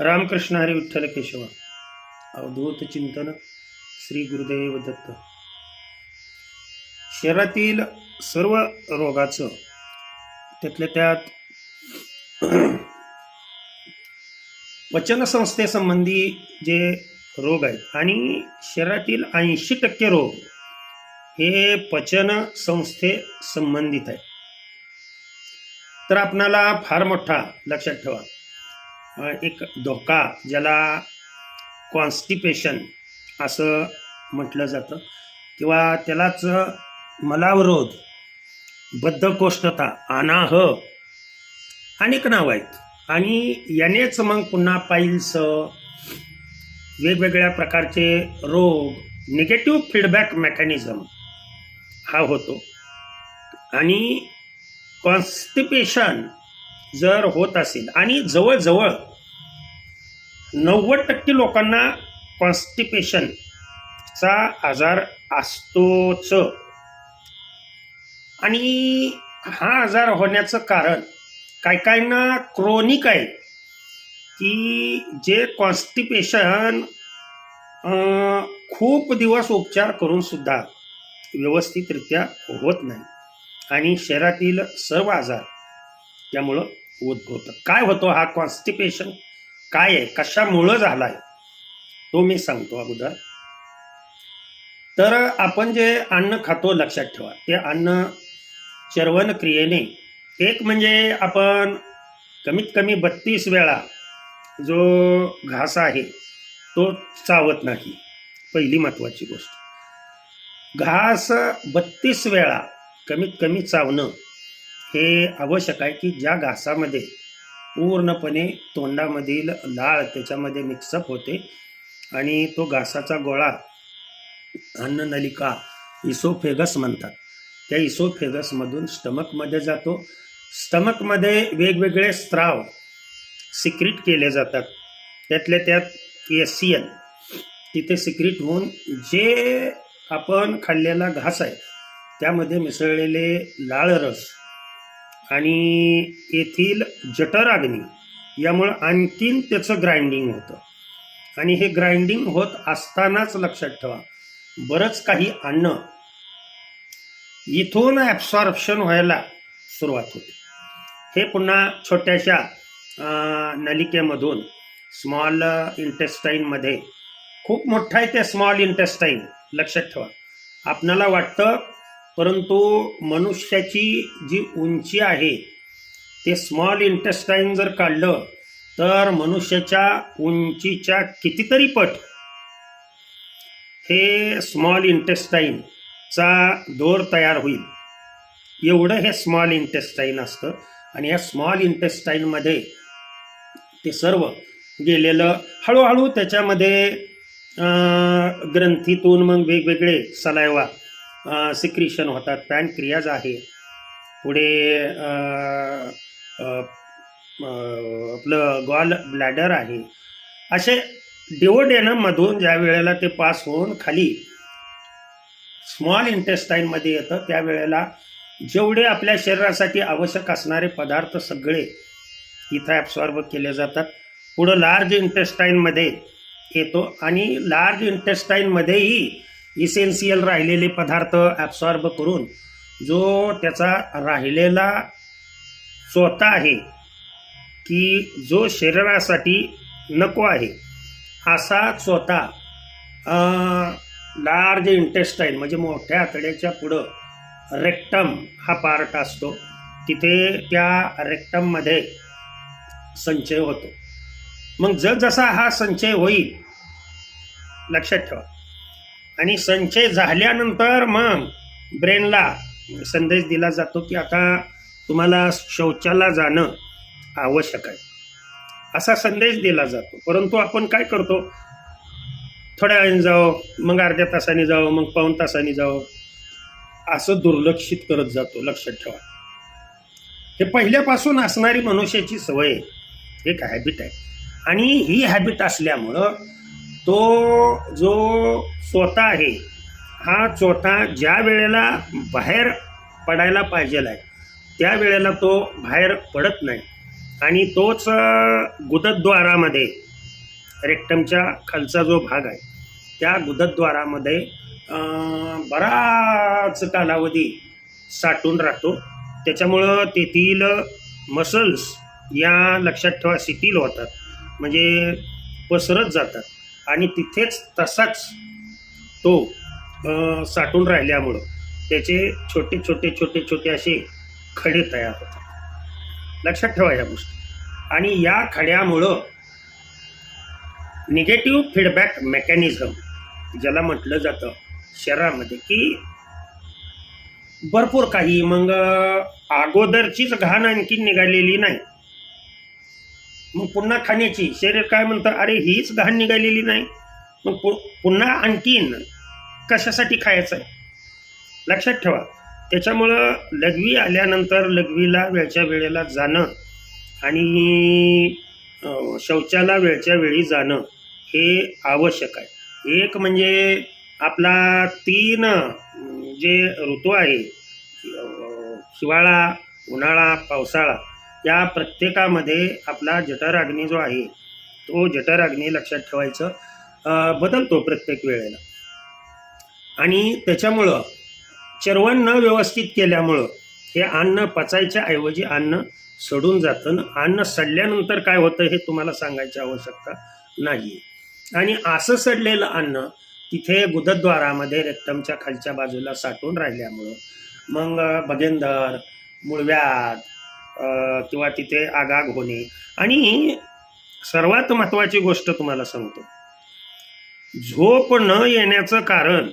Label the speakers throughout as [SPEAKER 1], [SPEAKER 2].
[SPEAKER 1] रामकृष्ण हरी विठ्ठल केशव. अवधूत चिंतन श्री गुरुदेव दत्त. शरीरातील सर्व रोगाचं त्यातल्या त्यात वचनसंस्थेसंबंधी जे रोग आहेत आणि शरीरातील ऐंशी टक्के रोग हे पचन संस्थे संबंधित आहे तर आपणाला फार मोठा लक्षात ठेवा. एक धोका ज्याला कॉन्स्टिपेशन असं म्हटलं जातं. किंवा त्यालाच मलावरोध बद्धकोष्ठता अनाह अनेक नावं आहेत. आणि यानेच मग पुन्हा पाईल्स वेगवेगळ्या प्रकारचे रोग निगेटिव्ह फीडबॅक मेकॅनिझम हा होतो. आणि कॉन्स्टिपेशन जर होत असेल आणि जवळजवळ नव्वद टक्के लोकांना कॉन्स्टिपेशनचा आजार असतोच. आणि हा आजार होण्याचं कारण काय काहींना क्रोनिक आहे की जे कॉन्स्टिपेशन खूप दिवस उपचार करून सुद्धा व्यवस्थितरित्या होत नाही. आणि शरीरातील सर्व आजार त्यामुळं उद्भवतात. काय होतो हा कॉन्स्टिपेशन काय आहे? कशामुळं झालाय? तो मी सांगतो अगोदर. तर आपण जे अन्न खातो लक्षात ठेवा. ते अन्न चर्वण क्रियेने एक म्हणजे आपण कमीत कमी बत्तीस वेळा जो घास आहे तो चावत नाही. पहिली महत्त्वाची गोष्ट. घास बत्तीस वेळा कमीत कमी चावणं हे आवश्यक आहे की ज्या घासामध्ये पूर्णपणे तोंडामधील लाळ त्याच्यामध्ये मिक्सअप होते. आणि तो घासाचा गोळा अन्ननलिका इसोफेगस म्हणतात. त्या इसोफेगसमधून स्टमकमध्ये जातो. स्टमकमध्ये वेगवेगळे स्त्राव सिक्रीट केले जातात. त्यातल्या त्यात एस सी एल तिथे सिक्रीट होऊन जे आपण खाल्लेला घास आहे त्यामध्ये मिसळलेले लाळ रस आणि येथील जठराग्नी यामुळं आणखीन त्याचं ग्राइंडिंग होतं. आणि हे ग्राइंडिंग होत असतानाच लक्षात ठेवा बरंच काही अन्न इथून ॲब्सॉर्प्शन व्हायला सुरुवात होते. हे पुन्हा छोट्याशा नलिकेमधून स्मॉल इंटेस्टाईनमध्ये खूप मोठा आहे ते स्मॉल इंटेस्टाईन लक्षात ठेवा. आपणाला वाटतं परंतु मनुष्याची जी उंची आहे ते स्मॉल इंटेस्टाईन जर काढलं तर मनुष्याच्या उंचीच्या कितीतरी पट हे स्मॉल इंटेस्टाईनचा दोर तयार होईल. एवढं हे स्मॉल इंटेस्टाईन असतं आणि या स्मॉल इंटेस्टाईनमध्ये ते सर्व गेलेलं हळूहळू त्याच्यामध्ये ग्रंथीतून मग वेगवेगळे सलायवा सिक्रिशन होतात पॅनक्रियाज आहे. पुढे आपलं गॉल ब्लॅडर आहे. असे डिओडेनमधून ज्या वेळेला ते पास होऊन खाली स्मॉल इंटेस्टाईनमध्ये येतं त्यावेळेला जेवढे आपल्या शरीरासाठी आवश्यक असणारे पदार्थ सगळे इथं ॲब्सॉर्ब केले जातात. पुढं लार्ज इंटेस्टाईनमध्ये येतो आणि लार्ज इंटेस्टाईनमध्येही इसेन्शियल राहिलेले पदार्थ ॲब्सॉर्ब करून जो त्याचा राहिलेला चोथा आहे की जो शरीरासाठी नको आहे असा चोथा लार्ज इंटेस्टाईन म्हणजे मोठ्या आतड्याच्या पुढं रेक्टम हा पार्ट असतो. तिथे त्या रेक्टममध्ये संचय होतो. मग जसा हा संचय होईल लक्षात ठेवा. आणि संचय झाल्यानंतर मग ब्रेनला संदेश दिला जातो की आता तुम्हाला शौचाला जाणं आवश्यक आहे. असा संदेश दिला जातो. परंतु आपण काय करतो? थोड्या वेळाने जाओ मग अर्ध्या तासाने जाओ मग पाऊन तासाने जाओ असं दुर्लक्षित करत जातो. लक्षात ठेवा. हे पहिल्यापासून असणारी मनुष्याची सवय आहे एक हॅबिट आहे. आणि ही हॅबिट असल्यामुळं तो जो चोथा आहे हा चोथा ज्या वेळेला बाहेर पडायला पाहिजे आहे त्या वेळेला तो बाहेर पडत नाही. आणि तोच गुदद्वारामध्ये रेक्टमच्या खालचा जो भाग आहे त्या गुदद्वारामध्ये बराच कालावधी साठून राहतो. त्याच्यामुळं तेथील मसल्स या लक्षात ठेवा शिथिल होतात. म्हणजे पसरत जातात. आणि तिथेच तसाच तो साठून राहिल्यामुळं त्याचे छोटे छोटे छोटे छोटे असे खडे तयार होतात. लक्षात ठेवा या गोष्टी. आणि या खड्यामुळं निगेटिव्ह फीडबॅक मेकॅनिझम ज्याला म्हटलं जातं शरीरामध्ये की भरपूर काही. मग अगोदरचीच घाण आणखी निघालेली नाही. मग पुन्हा खाण्याची. शरीर काय म्हणतं अरे हीच घाण निघालेली नाही. मग पु पुन्हा आणखीन कशासाठी खायचं? आहे लक्षात ठेवा. त्याच्यामुळं लघवी आल्यानंतर लघवीला वेळच्या वेळेला जाणं आणि शौचाला वेळच्या वेळी जाणं हे आवश्यक आहे. एक म्हणजे आपला तीन जे ऋतू आहे हिवाळा उन्हाळा पावसाळा या प्रत्येकामध्ये आपला जठराग्नी जो आहे तो जठराग्नी लक्षात ठेवायचं अं, बदलतो प्रत्येक वेळेला. आणि त्याच्यामुळं चरवण न व्यवस्थित केल्यामुळं हे अन्न पचायच्या ऐवजी अन्न सडून जातं अन्न सडल्यानंतर काय होतं हे तुम्हाला सांगायची आवश्यकता नाही आणि असं सडलेलं अन्न तिथे गुदद्वारामध्ये रेक्टमच्या खालच्या बाजूला साठून राहिल्यामुळं मग भगेंदर मुळव्याध किंवा तिथे आगाग होणे. आणि सर्वात महत्त्वाची गोष्ट तुम्हाला सांगतो. झोप न येण्याचं कारण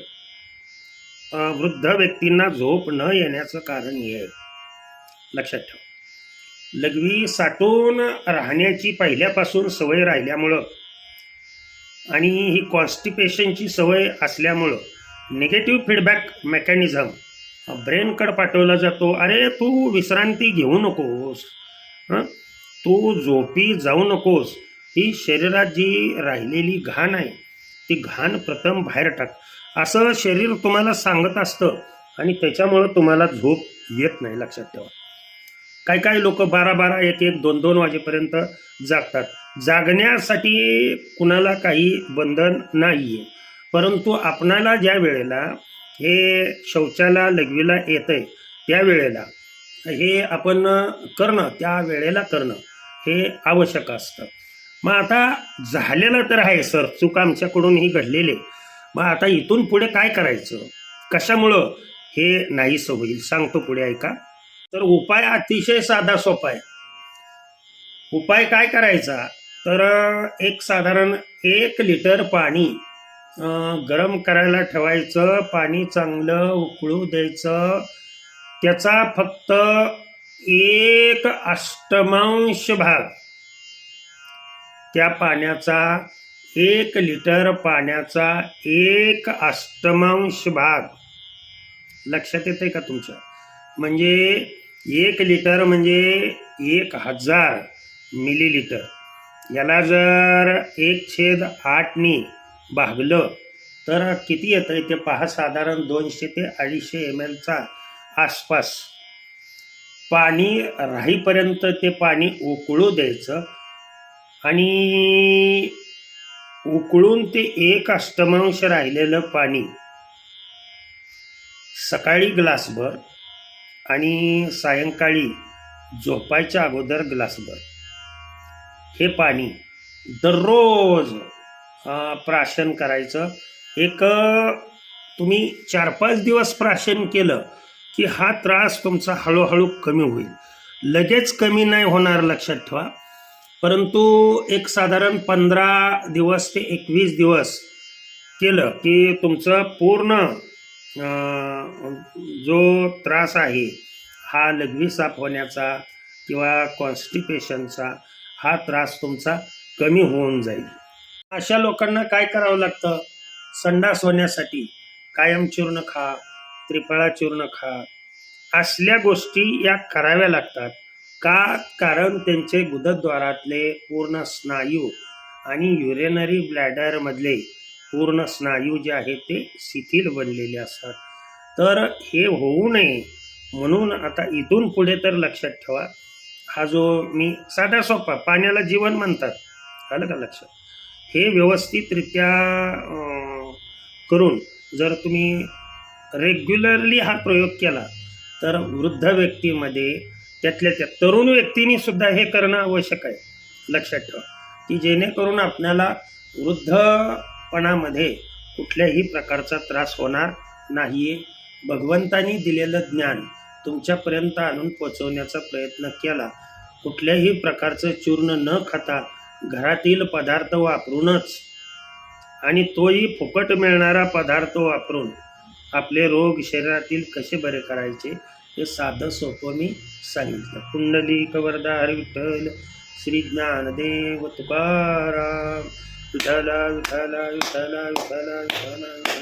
[SPEAKER 1] वृद्ध व्यक्तींना झोप न येण्याचं कारण हे आहे. लक्षात ठेवा. लघवी साठून राहण्याची पहिल्यापासून सवय राहिल्यामुळं आणि ही कॉन्स्टिपेशनची सवय असल्यामुळं निगेटिव्ह फीडबॅक मेकॅनिझम ब्रेनकडे पाठवला जातो. अरे तू विश्रांती घेऊ नकोस. हं? तू झोपी जाऊ नकोस. ही शरीरात जी राहिलेली घाण आहे ती घाण प्रथम बाहेर टाक. असं शरीर तुम्हाला सांगत असतं आणि त्याच्यामुळं तुम्हाला झोप येत नाही लक्षात ठेवा. काही काही लोक बारा बारा एक एक दोन दोन वाजेपर्यंत जागतात. जागण्यासाठी कुणाला काही बंधन नाही आहे परंतु आपणाला ज्या वेळेला हे शौचाला लघवीला येतं आहे त्या वेळेला. हे आपण करणं त्या वेळेला करणं हे आवश्यक असतं. मग आता झालेलं तर आहे सर. चूक आमच्याकडून ही घडलेली आहे. मग आता इथून पुढे काय करायचं? कशामुळं हे नाहीसं होईल? सांगतो पुढे ऐका. तर उपाय अतिशय साधा सोपा आहे. उपाय काय करायचा? तर एक साधारण एक लिटर पाणी गरम करायला ठेवायचं पाणी चांगलं उकळू द्यायचं. त्याचा फक्त एक अष्टमांश भाग त्या पाण्याचा एक लिटर पाण्याचा एक अष्टमांश भाग. लक्षात येते का तुमच्या म्हणजे एक लिटर म्हणजे एक हजार मिलीलिटर. याला जर एक छेद आठनी भागलं. तर किती येतं आहे ते पहा साधारण दोनशे ते अडीचशे एम एलचा आसपास. पाणी राहीपर्यंत ते पाणी उकळू द्यायचं आणि उकळून ते एक अष्टमांश राहिलेलं पाणी. सकाळी ग्लासभर आणि सायंकाळी झोपायच्या अगोदर ग्लासभर. हे पाणी दररोज प्राशन करायचं. एक तुम्ही चार पाच दिवस प्राशन केलं की हा त्रास तुमचा हळूहळू कमी होईल. लगेच कमी नाही होणार लक्षात ठेवा. परंतु एक साधारण पंधरा दिवस ते एकवीस दिवस केलं की तुमचं पूर्ण जो त्रास आहे हा लघवी साफ होण्याचा किंवा कॉन्स्टिपेशनचा हा त्रास तुमचा कमी होऊन जाईल. अशा लोकांना काय करावं लागतं? संडास होण्यासाठी कायम चूर्ण खा त्रिफळा चूर्ण खा. असल्या गोष्टी या कराव्या लागतात. का? कारण त्यांचे गुदद्वारातले पूर्ण स्नायू आणि युरेनरी ब्लॅडरमधले पूर्ण स्नायू जे आहेत ते शिथिल बनलेले असतात. तर हे होऊ नये. म्हणून आता इथून पुढे तर लक्षात ठेवा. हा जो मी साधा सोपा पाण्याला जीवन म्हणतात. आलं का लक्षात? हे व्यवस्थितरित्या करून जर तुम्ही रेग्युलरली हा प्रयोग केला तर वृद्ध व्यक्तीमध्ये त्यातल्या त्या तरुण व्यक्तीने सुद्धा हे करणं आवश्यक आहे. लक्षात ठेवा. की जेणेकरून आपल्याला वृद्धपणामध्ये कुठल्याही प्रकारचा त्रास होणार नाही आहे भगवंतानी दिलेलं ज्ञान तुमच्यापर्यंत आणून पोचवण्याचा प्रयत्न केला. कुठल्याही प्रकारचं चूर्ण न खाता घरातील पदार्थ वापरूनच. आणि तोही फुकट मिळणारा पदार्थ वापरून आपले रोग शरीरातील कसे बरे करायचे हे साधं सोपं मी सांगितलं. कुंडली कवरदा विठ्ठल श्री ज्ञानदेव तुकाराम. विठाला विठाला विठाला विठाला विठाला